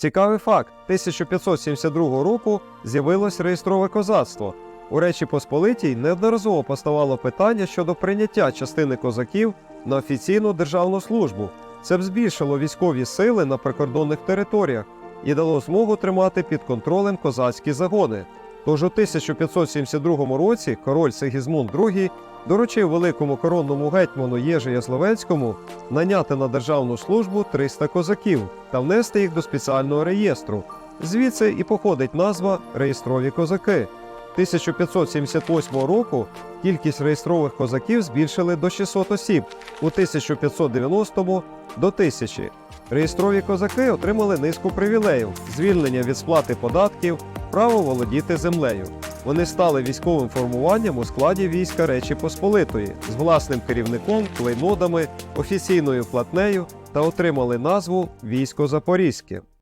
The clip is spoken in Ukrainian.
Цікавий факт: 1572 року з'явилось реєстрове козацтво. У Речі Посполитій неодноразово поставало питання щодо прийняття частини козаків на офіційну державну службу. Це б збільшило військові сили на прикордонних територіях і дало змогу тримати під контролем козацькі загони. Тож у 1572 році король Сигізмунд II доручив великому коронному гетьману Єжи Ясловецькому наняти на державну службу 300 козаків та внести їх до спеціального реєстру. Звідси і походить назва реєстрові козаки. 1578 року кількість реєстрових козаків збільшили до 600 осіб, у 1590 до 1000. Реєстрові козаки отримали низку привілеїв: звільнення від сплати податків, право володіти землею. Вони стали військовим формуванням у складі війська Речі Посполитої з власним керівником, клейнодами, офіційною платнею та отримали назву Військо Запорізьке.